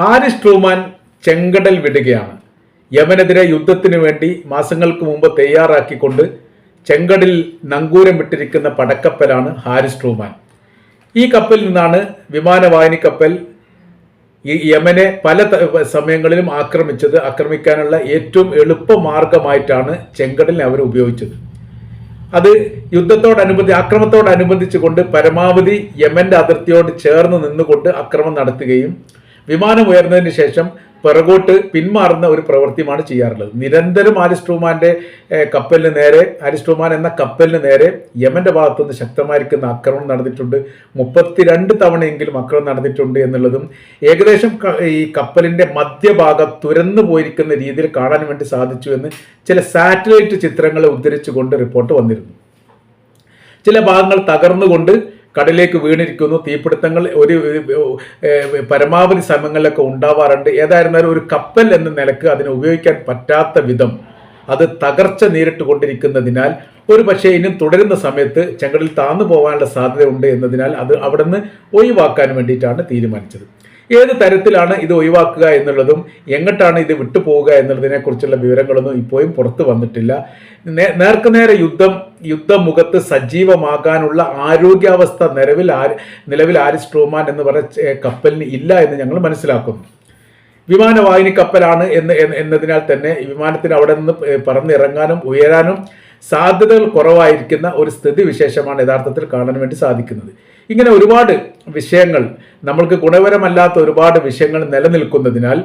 Haris Truman ചെങ്കടൽ വിടുകയാണ്. യമനെതിരെ യുദ്ധത്തിനു വേണ്ടി മാസങ്ങൾക്ക് മുമ്പ് തയ്യാറാക്കിക്കൊണ്ട് ചെങ്കടലിൽ നങ്കൂരം വിട്ടിരിക്കുന്ന പടക്കപ്പലാണ് ഹാരിസ് ട്രൂമാൻ. ഈ കപ്പലിൽ നിന്നാണ് വിമാനവാഹിനി കപ്പൽ ഈ യമനെ പല സമയങ്ങളിലും ആക്രമിച്ചത്. ആക്രമിക്കാനുള്ള ഏറ്റവും എളുപ്പ മാർഗമായിട്ടാണ് ചെങ്കടലിനെ അവർ ഉപയോഗിച്ചത്. അത് യുദ്ധത്തോടനുബന്ധി ആക്രമത്തോടനുബന്ധിച്ചുകൊണ്ട് പരമാവധി യമന്റെ അതിർത്തിയോട് ചേർന്ന് നിന്നുകൊണ്ട് അക്രമം നടത്തുകയും വിമാനം ഉയർന്നതിന് ശേഷം പിറകോട്ട് പിന്മാറുന്ന ഒരു പ്രവൃത്തിയുമാണ് ചെയ്യാറുള്ളത്. നിരന്തരം ആരിസ്റ്റോമാന്റെ കപ്പലിന് നേരെ ആരിസ്ട്രൂമാൻ എന്ന കപ്പലിന് നേരെ യമന്റെ ഭാഗത്തുനിന്ന് ശക്തമായിരിക്കുന്ന ആക്രമണം നടന്നിട്ടുണ്ട്. മുപ്പത്തിരണ്ട് തവണയെങ്കിലും ആക്രമണം നടന്നിട്ടുണ്ട് എന്നുള്ളതും ഏകദേശം ഈ കപ്പലിന്റെ മധ്യഭാഗം തുരന്നു പോയിരിക്കുന്ന രീതിയിൽ കാണാൻ വേണ്ടി സാധിച്ചു എന്ന് ചില സാറ്റലൈറ്റ് ചിത്രങ്ങളെ ഉദ്ധരിച്ചുകൊണ്ട് റിപ്പോർട്ട് വന്നിരുന്നു. ചില ഭാഗങ്ങൾ തകർന്നുകൊണ്ട് കടലിലേക്ക് വീണിരിക്കുന്നു. തീപിടുത്തങ്ങൾ ഒരു പരമാവധി സമയങ്ങളിലൊക്കെ ഉണ്ടാവാറുണ്ട്. ഏതായിരുന്നാലും ഒരു കപ്പൽ എന്ന നിലയ്ക്ക് അതിനെ ഉപയോഗിക്കാൻ പറ്റാത്ത വിധം അത് തകർച്ച നേരിട്ട് കൊണ്ടിരിക്കുന്നതിനാൽ ഒരു പക്ഷേ ഇനിയും തുടരുന്ന സമയത്ത് ചെങ്കടൽ താന്നു പോകാനുള്ള സാധ്യതയുണ്ട് എന്നതിനാൽ അത് അവിടെ നിന്ന് ഒഴിവാക്കാൻ വേണ്ടിയിട്ടാണ് തീരുമാനിച്ചത്. ഏത് തരത്തിലാണ് ഇത് ഒഴിവാക്കുക എന്നുള്ളതും എങ്ങോട്ടാണ് ഇത് വിട്ടുപോവുക എന്നുള്ളതിനെ കുറിച്ചുള്ള വിവരങ്ങളൊന്നും ഇപ്പോഴും പുറത്തു വന്നിട്ടില്ല. നേർക്കുനേരെ യുദ്ധം യുദ്ധമുഖത്ത് സജീവമാകാനുള്ള ആരോഗ്യാവസ്ഥ നിലവിൽ ആര് നിലവിൽ ആരിസ് ട്രൂമാൻ എന്ന് പറഞ്ഞ കപ്പലിന് ഇല്ല എന്ന് ഞങ്ങൾ മനസ്സിലാക്കുന്നു. വിമാനവാഹിനി കപ്പലാണ് എന്ന് എന്ന് എന്നതിനാൽ തന്നെ വിമാനത്തിന് അവിടെ നിന്ന് പറന്നിറങ്ങാനും ഉയരാനും സാധ്യതകൾ കുറവായിരിക്കുന്ന ഒരു സ്ഥിതി വിശേഷമാണ് യഥാർത്ഥത്തിൽ കാണാൻ വേണ്ടി സാധിക്കുന്നത്. ഇങ്ങനെ ഒരുപാട് വിഷയങ്ങൾ നമ്മൾക്ക് ഗുണപരമല്ലാത്ത ഒരുപാട് വിഷയങ്ങൾ നിലനിൽക്കുന്നതിനാൽ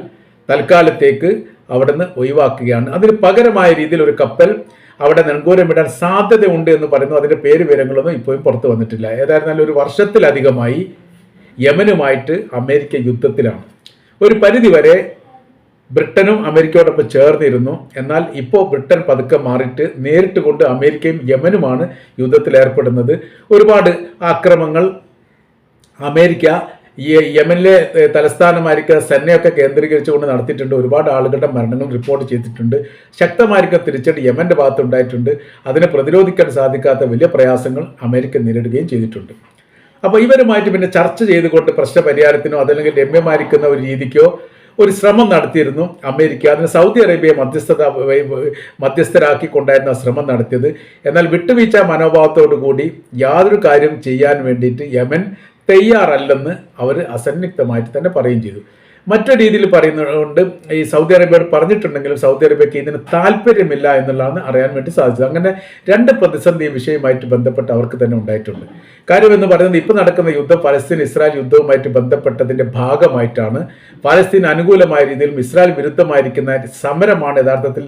തൽക്കാലത്തേക്ക് അവിടുന്ന് ഒഴിവാക്കുകയാണ്. അതിന് പകരമായ രീതിയിൽ ഒരു കപ്പൽ അവിടെ നെങ്കൂരമിടാൻ സാധ്യതയുണ്ട് എന്ന് പറയുന്നു. അതിന്റെ പേര് വിവരങ്ങളൊന്നും ഇപ്പോഴും പുറത്തു വന്നിട്ടില്ല. ഏതായിരുന്നാലും ഒരു വർഷത്തിലധികമായി യമനുമായിട്ട് അമേരിക്ക യുദ്ധത്തിലാണ്. ഒരു പരിധിവരെ ബ്രിട്ടനും അമേരിക്കയോടൊപ്പം ചേർന്നിരുന്നു. എന്നാൽ ഇപ്പോൾ ബ്രിട്ടൻ പതുക്കെ മാറിയിട്ട് നേരിട്ട് കൊണ്ട് അമേരിക്കയും യമനുമാണ് യുദ്ധത്തിൽ ഏർപ്പെടുന്നത്. ഒരുപാട് ആക്രമങ്ങൾ അമേരിക്ക ഈ യമനിലെ തലസ്ഥാനമായിരിക്കുന്ന സെന്നയൊക്കെ കേന്ദ്രീകരിച്ചുകൊണ്ട് നടത്തിയിട്ടുണ്ട്. ഒരുപാട് ആളുകളുടെ മരണങ്ങൾ റിപ്പോർട്ട് ചെയ്തിട്ടുണ്ട്. ശക്തമായിരിക്കുന്ന തിരിച്ചടി യമന്റെ ഭാഗത്തുണ്ടായിട്ടുണ്ട്. അതിനെ പ്രതിരോധിക്കാൻ സാധിക്കാത്ത വലിയ പ്രയാസങ്ങൾ അമേരിക്ക നേരിടുകയും ചെയ്തിട്ടുണ്ട്. അപ്പോൾ ഇവരുമായിട്ട് പിന്നെ ചർച്ച ചെയ്തുകൊണ്ട് പ്രശ്ന പരിഹാരത്തിനോ അതല്ലെങ്കിൽ രമ്യമായിരിക്കുന്ന ഒരു രീതിക്കോ ഒരു ശ്രമം നടത്തിയിരുന്നു അമേരിക്ക. അതിന് സൗദി അറേബ്യയെ മധ്യസ്ഥത മധ്യസ്ഥരാക്കിക്കൊണ്ടായിരുന്നു ആ ശ്രമം നടത്തിയത്. എന്നാൽ വിട്ടുവീഴ്ച മനോഭാവത്തോടു കൂടി യാതൊരു കാര്യം ചെയ്യാൻ വേണ്ടിയിട്ട് യമൻ തയ്യാറല്ലെന്ന് അവർ അസന്നിഗ്ധമായിട്ട് തന്നെ പറയുകയും ചെയ്തു. മറ്റൊരു രീതിയിൽ പറയുന്നതുകൊണ്ട് ഈ സൗദി അറേബ്യയോട് പറഞ്ഞിട്ടുണ്ടെങ്കിലും സൗദി അറേബ്യക്ക് ഇതിന് താല്പര്യമില്ല എന്നുള്ളതാണ് അറിയാൻ വേണ്ടി സാധിച്ചത്. അങ്ങനെ രണ്ട് പ്രതിസന്ധി വിഷയമായിട്ട് ബന്ധപ്പെട്ട് അവർക്ക് തന്നെ ഉണ്ടായിട്ടുണ്ട്. കാര്യം എന്ന് പറയുന്നത് ഇപ്പോൾ നടക്കുന്ന യുദ്ധം പലസ്തീൻ ഇസ്രായേൽ യുദ്ധവുമായിട്ട് ബന്ധപ്പെട്ടതിന്റെ ഭാഗമായിട്ടാണ്. പലസ്തീൻ അനുകൂലമായ രീതിയിലും ഇസ്രായേൽ വിരുദ്ധമായിരിക്കുന്ന സമരമാണ് യഥാർത്ഥത്തിൽ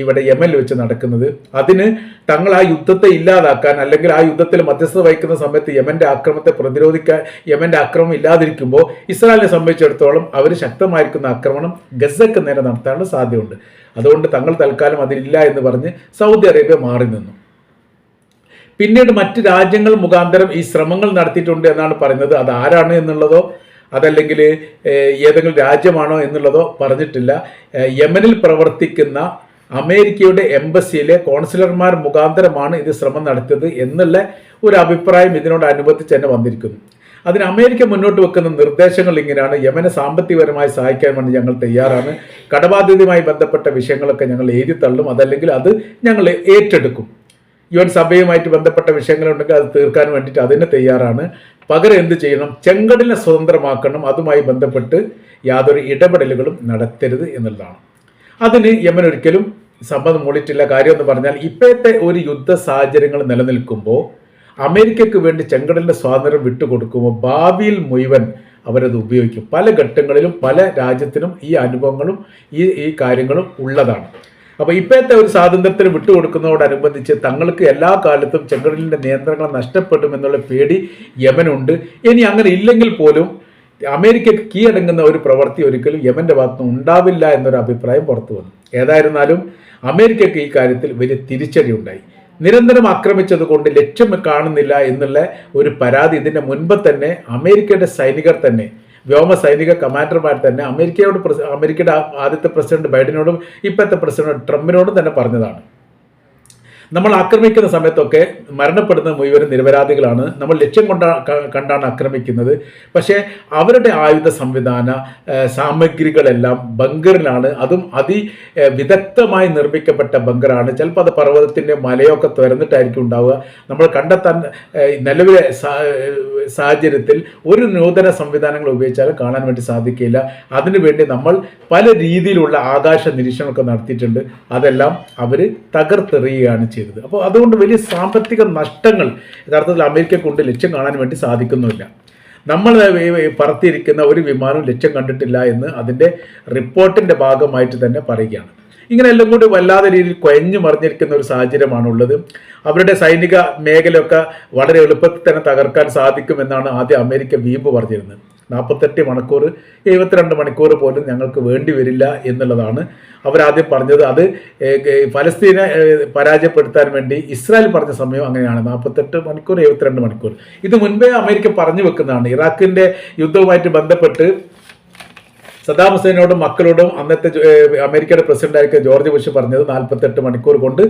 ഇവിടെ യമനിൽ വെച്ച് നടക്കുന്നത്. അതിന് തങ്ങൾ ആ യുദ്ധത്തെ ഇല്ലാതാക്കാൻ അല്ലെങ്കിൽ ആ യുദ്ധത്തിൽ മധ്യസ്ഥത വഹിക്കുന്ന സമയത്ത് യമന്റെ ആക്രമത്തെ പ്രതിരോധിക്കാൻ യമന്റെ ആക്രമം ഇല്ലാതിരിക്കുമ്പോൾ ഇസ്രായേലിനെ സംബന്ധിച്ചിടത്തോളം അവർ ശക്തമായിരിക്കുന്ന ആക്രമണം ഗസക്ക് നേരെ നടത്താനുള്ള സാധ്യതയുണ്ട്. അതുകൊണ്ട് തങ്ങൾ തൽക്കാലം അതിലില്ല എന്ന് പറഞ്ഞ് സൗദി അറേബ്യ മാറി നിന്നു. പിന്നീട് മറ്റ് രാജ്യങ്ങൾ മുഖാന്തരം ഈ ശ്രമങ്ങൾ നടത്തിയിട്ടുണ്ട് എന്നാണ് പറയുന്നത്. അത് ആരാണ് എന്നുള്ളതോ അതല്ലെങ്കിൽ ഏതെങ്കിലും രാജ്യമാണോ എന്നുള്ളതോ പറഞ്ഞിട്ടില്ല. യമനിൽ പ്രവർത്തിക്കുന്ന അമേരിക്കയുടെ എംബസിയിലെ കോൺസിലർമാർ മുഖാന്തരമാണ് ഇത് ശ്രമം നടത്തിയത് എന്നുള്ള ഒരു അഭിപ്രായം ഇതിനോട് ഇതിനോടനുബന്ധിച്ച് തന്നെ വന്നിരിക്കുന്നു. അതിന് അമേരിക്ക മുന്നോട്ട് വെക്കുന്ന നിർദ്ദേശങ്ങൾ ഇങ്ങനെയാണ്. യമനെ സാമ്പത്തികപരമായി സഹായിക്കാൻ വേണ്ടി ഞങ്ങൾ തയ്യാറാണ്. കടബാധ്യതയുമായി ബന്ധപ്പെട്ട വിഷയങ്ങളൊക്കെ ഞങ്ങൾ എഴുതി തള്ളും. അതല്ലെങ്കിൽ അത് ഞങ്ങൾ ഏറ്റെടുക്കും. യു എൻ സഭയുമായിട്ട് ബന്ധപ്പെട്ട വിഷയങ്ങളുണ്ടെങ്കിൽ അത് തീർക്കാൻ വേണ്ടിയിട്ട് അതിനെ തയ്യാറാണ്. പകരം എന്ത് ചെയ്യണം? ചെങ്കടലിനെ സ്വതന്ത്രമാക്കണം. അതുമായി ബന്ധപ്പെട്ട് യാതൊരു ഇടപെടലുകളും നടത്തരുത് എന്നുള്ളതാണ്. അതിന് യമൻ ഒരിക്കലും സമ്മതം മൂളിട്ടില്ല കാര്യം എന്ന് പറഞ്ഞാൽ ഇപ്പോഴത്തെ ഒരു യുദ്ധ സാഹചര്യങ്ങൾ നിലനിൽക്കുമ്പോൾ അമേരിക്കയ്ക്ക് വേണ്ടി ചെങ്കടലിന്റെ സ്വാതന്ത്ര്യം വിട്ടുകൊടുക്കുമ്പോൾ ഭാവിയിൽ മുഴുവൻ അവരത് ഉപയോഗിക്കും. പല ഘട്ടങ്ങളിലും പല രാജ്യത്തിനും ഈ അനുഭവങ്ങളും ഈ ഈ കാര്യങ്ങളും ഉള്ളതാണ്. അപ്പോൾ ഇപ്പോഴത്തെ ഒരു സ്വാതന്ത്ര്യത്തിന് വിട്ടുകൊടുക്കുന്നതോടനുബന്ധിച്ച് തങ്ങൾക്ക് എല്ലാ കാലത്തും ചെങ്കടലിന്റെ നിയന്ത്രണങ്ങൾ നഷ്ടപ്പെടും എന്നുള്ള പേടി യമനുണ്ട്. ഇനി അങ്ങനെ ഇല്ലെങ്കിൽ പോലും അമേരിക്കക്ക് കീഴടങ്ങുന്ന ഒരു പ്രവൃത്തി ഒരിക്കലും യമന്റെ ഭാഗത്തുനിന്ന് ഉണ്ടാവില്ല എന്നൊരു അഭിപ്രായം പുറത്തു വന്നു. ഏതായിരുന്നാലും അമേരിക്കക്ക് ഈ കാര്യത്തിൽ വലിയ തിരിച്ചടി ഉണ്ടായി. നിരന്തരം ആക്രമിച്ചത് കൊണ്ട് ലക്ഷ്യം കാണുന്നില്ല എന്നുള്ള ഒരു പരാതി ഇതിന്റെ മുൻപ് തന്നെ അമേരിക്കയുടെ സൈനികർ തന്നെ വ്യോമ സൈനിക കമാൻഡർമാർ തന്നെ അമേരിക്കയോട് അമേരിക്കയുടെ ആദ്യത്തെ പ്രസിഡന്റ് ബൈഡനോടും ഇപ്പോഴത്തെ പ്രസിഡന്റ് ട്രംപിനോടും തന്നെ പറഞ്ഞതാണ്. നമ്മൾ ആക്രമിക്കുന്ന സമയത്തൊക്കെ മരണപ്പെടുന്ന മുഴുവൻ നിരപരാധികളാണ്. നമ്മൾ ലക്ഷ്യം കൊണ്ടാ കണ്ടാണ് ആക്രമിക്കുന്നത്. പക്ഷേ അവരുടെ ആയുധ സംവിധാന സാമഗ്രികളെല്ലാം ബങ്കറിലാണ്. അതും അതി വിദഗ്ധമായി നിർമ്മിക്കപ്പെട്ട ബങ്കറാണ്. ചിലപ്പോൾ അത് പർവതത്തിന്റെ മലയൊക്കെ തുരന്നിട്ടായിരിക്കും ഉണ്ടാവുക. നമ്മൾ കണ്ടെത്താൻ നിലവിലെ സാഹചര്യത്തിൽ ഒരു നൂതന സംവിധാനങ്ങൾ ഉപയോഗിച്ചാലും കാണാൻ വേണ്ടി സാധിക്കില്ല. അതിനുവേണ്ടി നമ്മൾ പല രീതിയിലുള്ള ആകാശ നിരീക്ഷണമൊക്കെ നടത്തിയിട്ടുണ്ട്. അതെല്ലാം അവർ തകർത്തെറിയുകയാണ് ചെയ്തത് അപ്പോൾ അതുകൊണ്ട് വലിയ സാമ്പത്തിക നഷ്ടങ്ങൾ യഥാർത്ഥത്തിൽ അമേരിക്ക കൊണ്ട് ലക്ഷ്യം കാണാൻ വേണ്ടി സാധിക്കുന്നുമില്ല. നമ്മൾ പറത്തിയിരിക്കുന്ന ഒരു വിമാനം ലക്ഷ്യം കണ്ടിട്ടില്ല എന്ന് അതിന്റെ റിപ്പോർട്ടിന്റെ ഭാഗമായിട്ട് തന്നെ പറയുകയാണ്. ഇങ്ങനെ എല്ലാം കൂടി വല്ലാതെ രീതിയിൽ കുഴഞ്ഞു മറിഞ്ഞിരിക്കുന്ന ഒരു സാഹചര്യമാണുള്ളത്. അവരുടെ സൈനിക മേഖലയൊക്കെ വളരെ എളുപ്പത്തിൽ തന്നെ തകർക്കാൻ സാധിക്കുമെന്നാണ് ആദ്യം അമേരിക്ക വീമ്പ് പറഞ്ഞിരുന്നത്. നാൽപ്പത്തെട്ട് മണിക്കൂർ എഴുപത്തിരണ്ട് മണിക്കൂർ പോലും ഞങ്ങൾക്ക് വേണ്ടി വരില്ല എന്നുള്ളതാണ് അവരാദ്യം പറഞ്ഞത്. അത് ഫലസ്തീനെ പരാജയപ്പെടുത്താൻ വേണ്ടി ഇസ്രായേൽ പറഞ്ഞ സമയം അങ്ങനെയാണ്. നാൽപ്പത്തെട്ട് മണിക്കൂർ എഴുപത്തിരണ്ട് മണിക്കൂർ. ഇത് മുൻപേ അമേരിക്ക പറഞ്ഞു വെക്കുന്നതാണ്. ഇറാഖിന്റെ യുദ്ധവുമായിട്ട് ബന്ധപ്പെട്ട് സദാം ഹുസൈനോടും മക്കളോടും അന്നത്തെ അമേരിക്കയുടെ പ്രസിഡന്റായിരിക്കും ജോർജ് ബുഷ് പറഞ്ഞത് നാൽപ്പത്തെട്ട് മണിക്കൂർ കൊണ്ട്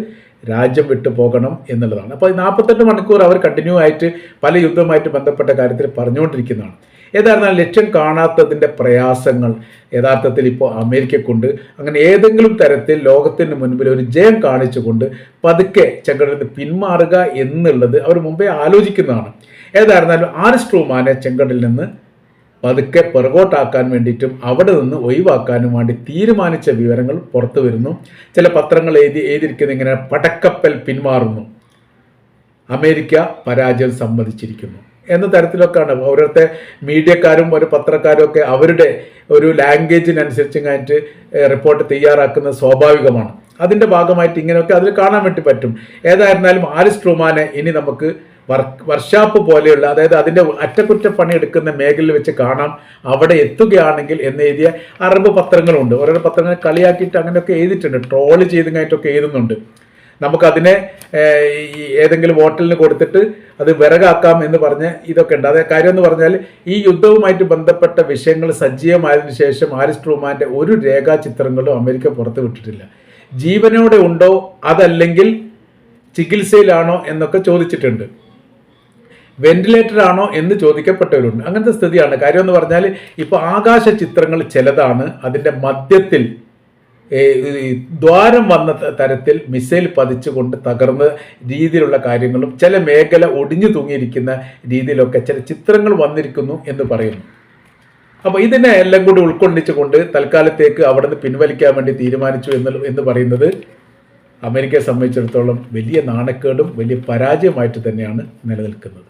രാജ്യം വിട്ടു പോകണം എന്നുള്ളതാണ്. അപ്പോൾ നാൽപ്പത്തെട്ട് മണിക്കൂർ അവർ കണ്ടിന്യൂ ആയിട്ട് പല യുദ്ധവുമായിട്ട് ബന്ധപ്പെട്ട കാര്യത്തിൽ പറഞ്ഞുകൊണ്ടിരിക്കുന്നതാണ്. ഏതായിരുന്നാലും ലക്ഷ്യം കാണാത്തതിന്റെ പ്രയാസങ്ങൾ യഥാർത്ഥത്തിൽ ഇപ്പോൾ അമേരിക്കക്കുണ്ട്. അങ്ങനെ ഏതെങ്കിലും തരത്തിൽ ലോകത്തിന് മുൻപിൽ ഒരു ജയം കാണിച്ചുകൊണ്ട് പതുക്കെ ചെങ്കടലിൽ പിന്മാറുക എന്നുള്ളത് അവർ മുമ്പേ ആലോചിക്കുന്നതാണ്. ഏതായിരുന്നാലും ആരിസ് ട്രൂമാനെ ചെങ്കടലിൽ നിന്ന് പതുക്കെ പിറകോട്ടാക്കാൻ വേണ്ടിയിട്ടും അവിടെ നിന്ന് ഒഴിവാക്കാനും വേണ്ടി തീരുമാനിച്ച വിവരങ്ങൾ പുറത്തു വരുന്നു. ചില പത്രങ്ങൾ എഴുതി എഴുതിയിരിക്കുന്നത് ഇങ്ങനെ പടക്കപ്പൽ പിന്മാറുന്നു. അമേരിക്ക പരാജയം സമ്മതിച്ചിരിക്കുന്നു. എന്ന തരത്തിലൊക്കെയാണ്. ഓരോരുത്തെ മീഡിയക്കാരും ഒരു പത്രക്കാരും ഒക്കെ അവരുടെ ഒരു ലാംഗ്വേജിനനുസരിച്ച് കഴിഞ്ഞിട്ട് റിപ്പോർട്ട് തയ്യാറാക്കുന്നത് സ്വാഭാവികമാണ്. അതിന്റെ ഭാഗമായിട്ട് ഇങ്ങനെയൊക്കെ അതിൽ കാണാൻ വേണ്ടി പറ്റും. ഏതായിരുന്നാലും ആരിസ് ട്രൂമാനെ ഇനി നമുക്ക് വർക്ക് വർഷാപ്പ് പോലെയുള്ള അതായത് അതിന്റെ അറ്റകുറ്റപ്പണി എടുക്കുന്ന മേഖലയിൽ വെച്ച് കാണാം. അവിടെ എത്തുകയാണെങ്കിൽ എന്ന് എഴുതിയ അറബ് പത്രങ്ങളുണ്ട്. ഓരോരോ പത്രങ്ങൾ കളിയാക്കിയിട്ട് അങ്ങനെയൊക്കെ എഴുതിയിട്ടുണ്ട്. ട്രോൾ ചെയ്തും കഴിഞ്ഞിട്ടൊക്കെ എഴുതുന്നുണ്ട്. നമുക്കതിനെ ഏതെങ്കിലും ഹോട്ടലിന് കൊടുത്തിട്ട് അത് വിറകാക്കാം എന്ന് പറഞ്ഞ് ഇതൊക്കെ ഉണ്ട്. അതേ കാര്യം എന്ന് പറഞ്ഞാൽ ഈ യുദ്ധവുമായിട്ട് ബന്ധപ്പെട്ട വിഷയങ്ങൾ സജീവമായതിനു ശേഷം ആരിസ് ട്രൂമാന്റെ ഒരു രേഖാചിത്രങ്ങളും അമേരിക്ക പുറത്തു വിട്ടിട്ടില്ല. ജീവനോടെ ഉണ്ടോ അതല്ലെങ്കിൽ ചികിത്സയിലാണോ എന്നൊക്കെ ചോദിച്ചിട്ടുണ്ട്. വെന്റിലേറ്റർ ആണോ എന്ന് ചോദിക്കപ്പെട്ടവരുണ്ട്. അങ്ങനത്തെ സ്ഥിതിയാണ്. കാര്യം എന്ന് പറഞ്ഞാൽ ഇപ്പോൾ ആകാശ ചിത്രങ്ങൾ ചിലതാണ്. അതിന്റെ മധ്യത്തിൽ ദ്വാരം വന്ന തരത്തിൽ മിസൈൽ പതിച്ചുകൊണ്ട് തകർന്ന രീതിയിലുള്ള കാര്യങ്ങളും ചില മേഖല ഒടിഞ്ഞു തൂങ്ങിയിരിക്കുന്ന രീതിയിലൊക്കെ ചില ചിത്രങ്ങൾ വന്നിരിക്കുന്നു എന്ന് പറയുന്നു. അപ്പോൾ ഇതിനെ എല്ലാം കൂടി ഉൾക്കൊള്ളിച്ചുകൊണ്ട് തൽക്കാലത്തേക്ക് അവിടെ നിന്ന് പിൻവലിക്കാൻ വേണ്ടി തീരുമാനിച്ചു എന്ന് എന്ന് പറയുന്നത് അമേരിക്കയെ സംബന്ധിച്ചിടത്തോളം വലിയ നാണക്കേടും വലിയ പരാജയമായിട്ട് തന്നെയാണ് നിലനിൽക്കുന്നത്.